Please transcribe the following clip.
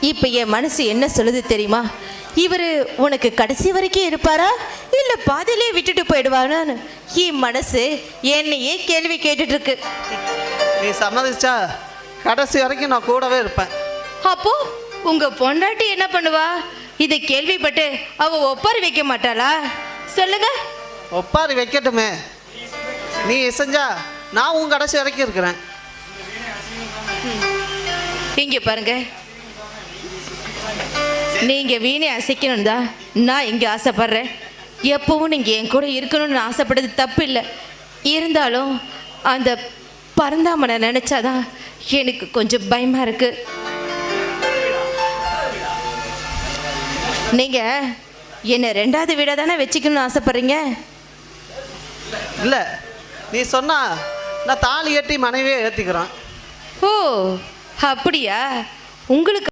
இப்ப என் மனசு என்ன சொல்லுது தெரியுமா? இவரு உனக்கு கடைசி வரைக்கும் இருப்பாரா? இல்ல பாதியிலே விட்டுட்டு போயிடுவாரான்னு? என் மனசு என்னையே கேள்வி கேட்டுட்டு இருக்கு நீ சம்மதிச்சா கடைசி வரைக்கும் நான் கூடவே இருப்பேன். அப்போ உங்க பொண்டாட்டி என்ன பண்ணுவா? இதை கேள்விப்பட்டு அவ ஒப்பாரி வைக்க மாட்டாளா? சொல்லுங்க. ஒப்பாரி வைக்கட்டுமே. நீ செஞ்சா நான் உன் கடைசி வரைக்கும் இருக்கிறேன். இங்க பாருங்க. நீங்க வீணை அசைக்கணும் தான் நான் இங்க ஆசைப்படுறேன். எப்பவும் நீங்க என் கூட இருக்கணும்னு ஆசைப்படுறது தப்பு இல்லை இருந்தாலும் அந்த பரந்தாமனை நினைச்சாதான் எனக்கு கொஞ்சம் பயமா இருக்கு. நீங்க என்னை ரெண்டாவது வீடாக தானே வச்சுக்கணும்னு ஆசைப்படுறீங்க? இல்லை நீ சொன்னா நான் தாலி கட்டி மனைவியே ஏற்றிக்கிறேன் ஓ அப்படியா? உங்களுக்கு